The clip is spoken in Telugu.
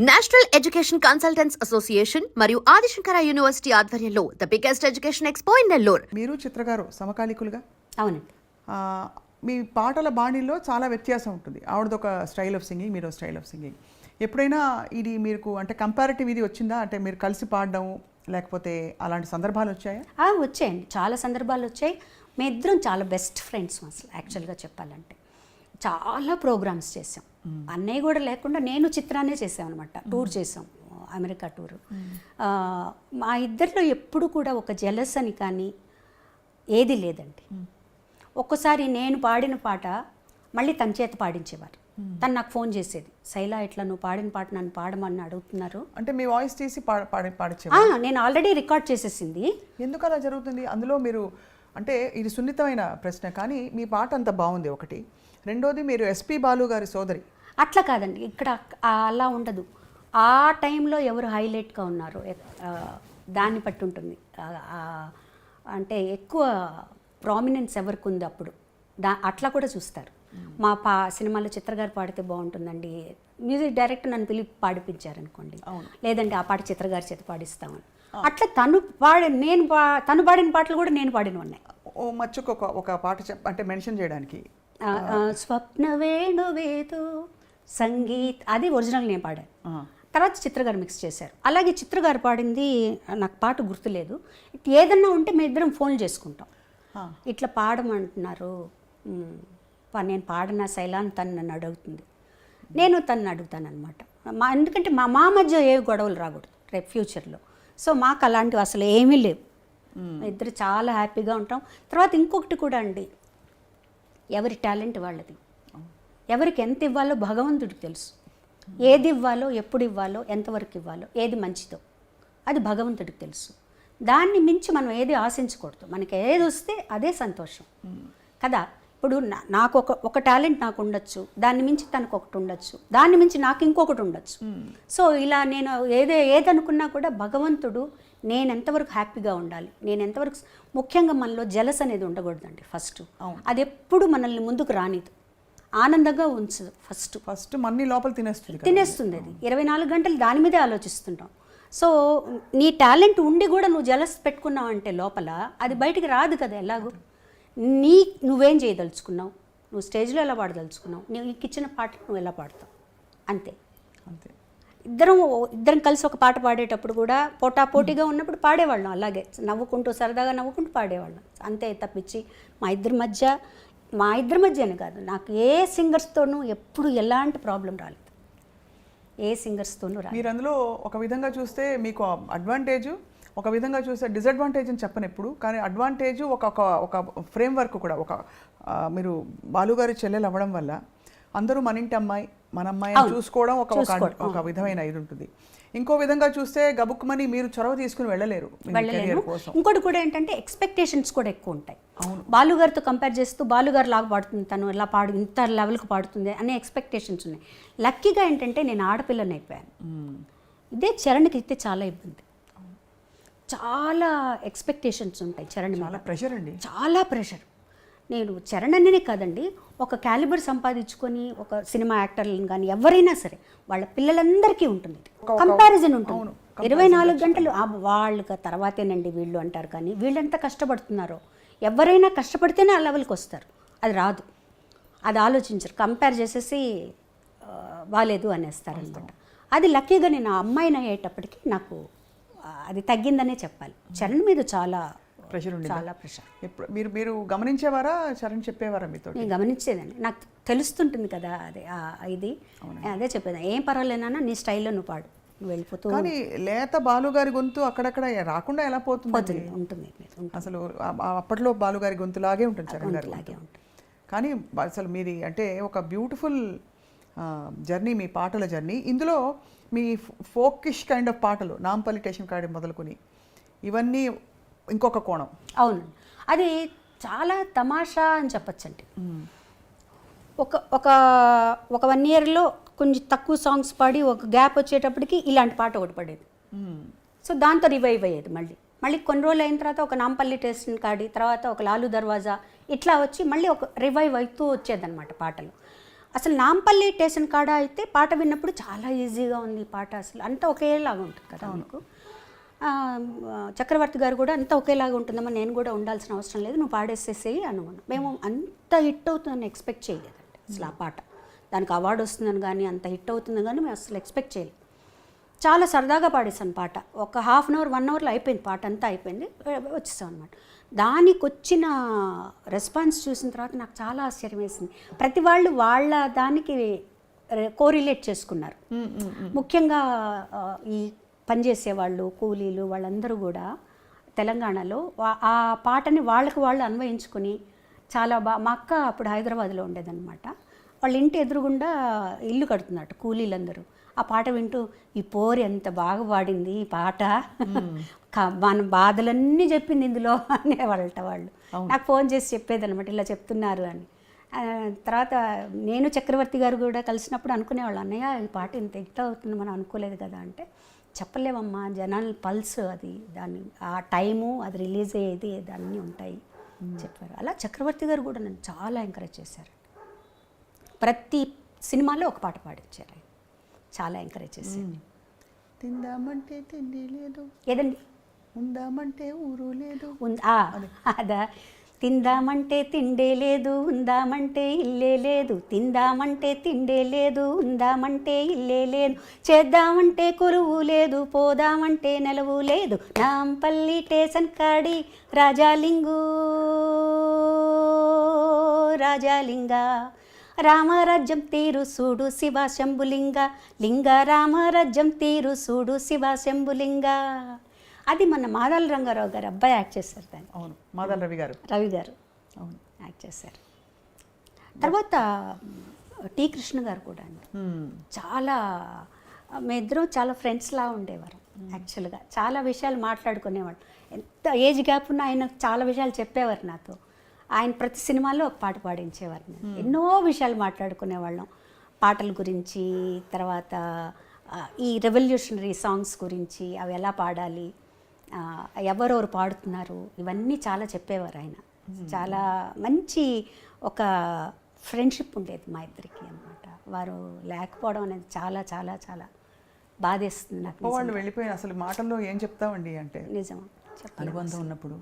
నేషనల్ ఎడ్యుకేషన్ కన్సల్టెంట్స్ అసోసియేషన్ మరియు ఆదిశంకర యూనివర్సిటీ ఆధ్వర్యంలో the biggest education expo in Nellore. మీరు చిత్రగారు సమకాలీకులుగా? అవునండి. ఆ, మీ పాటల బాణీలో చాలా వ్యత్యాసం ఉంటుంది. ఆవిడది ఒక స్టైల్ ఆఫ్ సింగింగ్ మీరు స్టైల్ ఆఫ్ సింగింగ్. ఎప్పుడైనా ఇది మీకు అంటే కంపారిటివ్ ఇది వచ్చిందా? అంటే మీరు కలిసి పాడడం లేకపోతే అలాంటి సందర్భాలు వచ్చాయా? ఆ, వచ్చాయండి. చాలా సందర్భాలు వచ్చాయి. మీ ఇద్దరం చాలా బెస్ట్ ఫ్రెండ్స్ అసలు యాక్చువల్గా చెప్పాలంటే. చాలా ప్రోగ్రామ్స్ చేసాం అన్నయ్య కూడా లేకుండా నేను చిత్రాన్నే చేసాం అనమాట టూర్ చేసాం అమెరికా టూర్. మా ఇద్దరిలో ఎప్పుడు కూడా ఒక జెలస్ అని కానీ ఏది లేదండి. ఒక్కసారి నేను పాడిన పాట మళ్ళీ తన చేత పాడించేవారు. తను నాకు ఫోన్ చేసేది శైలా ఇట్లా నువ్వు పాడిన పాట నన్ను పాడమని అడుగుతున్నారు. అంటే మీ వాయిస్ తీసి పాడించే నేను ఆల్రెడీ రికార్డ్ చేసేసింది. ఎందుకు అలా జరుగుతుంది? అందులో మీరు అంటే ఇది సున్నితమైన ప్రశ్న కానీ మీ పాట అంత బాగుంది ఒకటి. రెండోది మీరు ఎస్పి బాలు గారి సోదరి. అట్లా కాదండి. ఇక్కడ అలా ఉండదు. ఆ టైంలో ఎవరు హైలైట్గా ఉన్నారో దాన్ని బట్టి ఉంటుంది. అంటే ఎక్కువ ప్రామినెన్స్ ఎవరికి ఉంది అప్పుడు? దా అట్లా కూడా చూస్తారు. మా పా సినిమాలో చిత్రగారు పాడితే బాగుంటుందండి. మ్యూజిక్ డైరెక్టర్ నన్ను పిలిపి పాడిపించారనుకోండి. లేదంటే ఆ పాట చిత్రగారి చేత పాడిస్తామని. అట్లా తను పాడి నేను పా తను పాడిన పాటలు కూడా నేను పాడిన ఉన్నాయి ఓ మచ్చుకు ఒక ఒక పాట అంటే మెన్షన్ చేయడానికి. స్వప్న వేణువేదు సంగీత్ అది ఒరిజినల్ నేను పాడాను. తర్వాత చిత్రగారు మిక్స్ చేశారు. అలాగే చిత్రగారు పాడింది నాకు పాట గుర్తులేదు. ఏదన్నా ఉంటే మేము ఇద్దరం ఫోన్ చేసుకుంటాం. ఇట్లా పాడమంటున్నారు. నేను పాడిన శైలాన్ని తను నన్ను అడుగుతుంది. నేను తనని అడుగుతాను అనమాట మా ఎందుకంటే మా మా మధ్య ఏ గొడవలు రాకూడదు రేపు ఫ్యూచర్లో. సో మాకు అలాంటివి అసలు ఏమీ లేవు. ఇద్దరు చాలా హ్యాపీగా ఉంటాం. తర్వాత ఇంకొకటి కూడా అండి ఎవరి టాలెంట్ వాళ్ళది. ఎవరికి ఎంత ఇవ్వాలో భగవంతుడికి తెలుసు. ఏది ఇవ్వాలో ఎప్పుడు ఇవ్వాలో ఎంతవరకు ఇవ్వాలో ఏది మంచిదో అది భగవంతుడికి తెలుసు. దాన్ని మించి మనం ఏది ఆశించకూడదు. మనకి ఏది వస్తే అదే సంతోషం. కదా? ఇప్పుడు నాకు ఒక ఒక టాలెంట్ నాకు ఉండొచ్చు దాన్ని మించి తనకు ఒకటి ఉండొచ్చు దాన్ని మించి నాకు ఇంకొకటి ఉండొచ్చు. సో ఇలా నేను ఏదే ఏదనుకున్నా కూడా భగవంతుడు నేను ఎంతవరకు హ్యాపీగా ఉండాలి నేను ఎంతవరకు ముఖ్యంగా మనలో జలస్ అనేది ఉండకూడదండి ఫస్ట్. అది ఎప్పుడు మనల్ని ముందుకు రానిదు. ఆనందంగా ఉంచదు ఫస్ట్ ఫస్ట్ మన్ని లోపల తినేస్తుంది. తినేస్తుంది అది. ఇరవై నాలుగు గంటలు దాని మీదే ఆలోచిస్తుంటాం. సో నీ టాలెంట్ ఉండి కూడా నువ్వు జలస్ పెట్టుకున్నావు అంటే లోపల అది బయటికి రాదు కదా ఎలాగో. నీ నువ్వేం చేయదలుచుకున్నావు? నువ్వు స్టేజ్లో ఎలా పాడదలుచుకున్నావు? నీకు ఇచ్చిన పాట నువ్వు ఎలా పాడతావు? అంతే. అంతే. ఇద్దరం ఇద్దరం కలిసి ఒక పాట పాడేటప్పుడు కూడా పోటా పోటీగా ఉన్నప్పుడు పాడేవాళ్ళం. అలాగే నవ్వుకుంటూ సరదాగా నవ్వుకుంటూ పాడేవాళ్ళం. అంతే తప్పించి మా ఇద్దరి మధ్య మా ఇద్దరి మధ్యనే కాదు నాకు ఏ సింగర్స్తోనూ ఎప్పుడు ఎలాంటి ప్రాబ్లం రాలేదు. ఏ సింగర్స్తోనూ రాలేదు. మీరు అందులో ఒక విధంగా చూస్తే మీకు అడ్వాంటేజ్ ఒక విధంగా చూస్తే డిసడ్వాంటేజ్ అని చెప్పను ఎప్పుడు కానీ అడ్వాంటేజ్ ఒక ఒక ఫ్రేమ్ వర్క్ కూడా ఒక మీరు బాలుగారి చెల్లెలు అవ్వడం వల్ల అందరూ మన ఇంటి అమ్మాయి మన అమ్మాయి చూసుకోవడం ఒక ఒక ఒక విధమైన ఇది ఉంటుంది. ఇంకో విధంగా చూస్తే గబుక్కుమని మీరు చొరవ తీసుకుని వెళ్ళలేరు కోసం. ఇంకోటి కూడా ఏంటంటే ఎక్స్పెక్టేషన్స్ కూడా ఎక్కువ ఉంటాయి. బాలుగారితో కంపేర్ చేస్తూ బాలుగారు లాగా పాడుతుంది తను ఇలా పాడు ఇంత లెవెల్కి పాడుతుంది అనే ఎక్స్పెక్టేషన్స్ ఉన్నాయి. లక్కీగా ఏంటంటే నేను ఆడపిల్లని అయిపోయాను. ఇదే చరణ్కి ఇస్తే చాలా ఇబ్బంది. చాలా ఎక్స్పెక్టేషన్స్ ఉంటాయి చరణ్ చాలా ప్రెషర్ అండి. చాలా ప్రెషర్ నేను చరణ్ అన్ననే కాదండి ఒక క్యాలిబర్ సంపాదించుకొని ఒక సినిమా యాక్టర్లను కానీ ఎవరైనా సరే వాళ్ళ పిల్లలందరికీ ఉంటుంది కంపారిజన్ ఉంటుంది. ఇరవై నాలుగు గంటలు వాళ్ళకి తర్వాతేనండి వీళ్ళు అంటారు కానీ వీళ్ళెంత కష్టపడుతున్నారో ఎవరైనా కష్టపడితేనే ఆ లెవెల్కి వస్తారు. అది రాదు. అది ఆలోచించరు. కంపేర్ చేసేసి ఆ, బాలేదు అనేస్తారు అనమాట అది లక్కీగా నేను ఆ అమ్మాయిని అయ్యేటప్పటికి నాకు అది తగ్గిందనే చెప్పాలి. చరణ్ మీద చాలా ప్రెషర్ ఉండి చాలా ప్రెషర్ మీరు మీరు గమనించేవారా? చరణ్ చెప్పేవారా మీతో నేను గమనించేదాన్ని. నాకు తెలుస్తుంటుంది కదా అదే ఆ ఇది. అదే చెప్పేది. ఏం పర్వాలేనా నీ స్టైల్లో నువ్వు పాడు. నువ్వు వెళ్ళిపోతూ కానీ లేత బాలుగారి గొంతు అక్కడక్కడ రాకుండా ఎలా పోతుంది పోతుంది. ఉంటుంది. అసలు అప్పట్లో బాలుగారి గొంతులాగే ఉంటుంది చరణ్ గారి గొంతు. ఉంటుంది. కానీ అసలు మీది అంటే ఒక బ్యూటిఫుల్ జర్నీ మీ పాటల జర్నీ ఇందులో మీ ఫోకిష్ కైండ్ ఆఫ్ పాటలు నాంపల్లి స్టేషన్ కాడి మొదలుకొని ఇవన్నీ ఇంకొక కోణం. అవును అది చాలా తమాషా అని చెప్పచ్చండి. ఒక ఒక ఒక వన్ ఇయర్లో కొంచెం తక్కువ సాంగ్స్ పాడి ఒక గ్యాప్ వచ్చేటప్పటికి ఇలాంటి పాట ఒకటి పడేది. సో దాంతో రివైవ్ అయ్యేది మళ్ళీ. మళ్ళీ కొన్ని రోజులు అయిన తర్వాత ఒక నాంపల్లి టేస్ట్ కాడి తర్వాత ఒక లాలు దర్వాజా ఇట్లా వచ్చి మళ్ళీ ఒక రివైవ్ అవుతూ వచ్చేదన్నమాట పాటలు. అసలు నాంపల్లి స్టేషన్ కాడ అయితే పాట విన్నప్పుడు చాలా ఈజీగా ఉంది పాట అసలు. అంతా ఒకేలాగా ఉంటుంది కదా ఆ, చక్రవర్తి గారు కూడా అంతా ఒకేలాగా ఉంటుందమ్మా నేను కూడా ఉండాల్సిన అవసరం లేదు నువ్వు పాడేసేసేయి అనుకున్నాం. మేము అంత హిట్ అవుతుందని ఎక్స్పెక్ట్ చేయలేదండి అసలు ఆ పాట. దానికి అవార్డు వస్తుందని కానీ అంత హిట్ అవుతుందని కానీ మేము అసలు ఎక్స్పెక్ట్ చేయలేదు. చాలా సరదాగా పాడేశాను పాట. ఒక హాఫ్ అన్ అవర్ వన్ అవర్లో అయిపోయింది పాట అంతా అయిపోయింది వచ్చేసాం అనమాట దానికి వచ్చిన రెస్పాన్స్ చూసిన తర్వాత నాకు చాలా ఆశ్చర్యం వేసింది. ప్రతి వాళ్ళు వాళ్ళ దానికి కోరిలేట్ చేసుకున్నారు. ముఖ్యంగా ఈ పనిచేసే వాళ్ళు కూలీలు వాళ్ళందరూ కూడా తెలంగాణలో ఆ పాటని వాళ్ళకి వాళ్ళు అన్వయించుకొని చాలా బా మా అక్క అప్పుడు హైదరాబాద్లో ఉండేదన్నమాట. వాళ్ళ ఇంటి ఎదురుగుండా ఇల్లు కడుతున్నట్టు కూలీలందరూ. ఆ పాట వింటూ ఈ పోరి ఎంత బాగా పాడింది ఈ పాట. మన బాధలన్నీ చెప్పింది ఇందులో అనేవాళ్ళట వాళ్ళు. నాకు ఫోన్ చేసి చెప్పేది అనమాట ఇలా చెప్తున్నారు అని. తర్వాత నేను చక్రవర్తి గారు కూడా కలిసినప్పుడు అనుకునేవాళ్ళు అన్నయ్య ఈ పాట ఇంత హిట్ అవుతుంది మనం అనుకోలేదు కదా అంటే చెప్పలేమమ్మా జనాల పల్స్ అది. దాని ఆ టైము అది రిలీజ్ అయ్యేది అన్నీ ఉంటాయి చెప్పారు. అలా చక్రవర్తి గారు కూడా నన్ను చాలా ఎంకరేజ్ చేశారు. ప్రతి సినిమాలో ఒక పాట పాడించారు. చాలా ఎంకరేజ్ చేశారు. తిందామంటే తిండి లేదు. ఏదండి? ఉందామంటే ఊరు లేదు. ఉందా? అదా. తిందామంటే తిండే లేదు ఉందామంటే ఇల్లే లేదు. తిందామంటే తిండే లేదు ఉందామంటే ఇల్లే లేదు. చేద్దామంటే కొలువు లేదు పోదామంటే నెలవు లేదు. నాంపల్లి టేషన్ కాడి రాజాలింగు. రాజాలింగ. రామరాజ్యం తీరు సూడు శివ శంభులింగ. లింగ రామరాజ్యం తీరు సూడు శివ శంభులింగ. అది మన మాదాల రంగారావు గారు అబ్బాయి యాక్ట్ చేశారు దాన్ని. అవును మాదల్ రవి గారు. రవి గారు అవును. యాక్ట్ చేశారు. తర్వాత టీ కృష్ణ గారు కూడా అండి. చాలా మీ ఇద్దరం చాలా ఫ్రెండ్స్లా ఉండేవారు యాక్చువల్గా చాలా విషయాలు మాట్లాడుకునేవాళ్ళు. ఎంత ఏజ్ గ్యాప్ ఉన్నా ఆయన చాలా విషయాలు చెప్పేవారు నాతో. ఆయన ప్రతి సినిమాలో ఒక పాట పాడించేవారు. ఎన్నో విషయాలు మాట్లాడుకునేవాళ్ళం. పాటల గురించి తర్వాత ఈ రెవల్యూషనరీ సాంగ్స్ గురించి అవి ఎలా పాడాలి ఎవరెవరు పాడుతున్నారు. ఇవన్నీ చాలా చెప్పేవారు ఆయన. చాలా మంచి ఒక ఫ్రెండ్షిప్ ఉండేది మా ఇద్దరికి అన్నమాట. వారు లేకపోవడం అనేది చాలా చాలా చాలా బాధేస్తుంది నాకు వాళ్ళు వెళ్ళిపోయిన అసలు మాటల్లో ఏం చెప్తామండి అంటే? నిజం. అనుబంధం ఉన్నప్పుడు.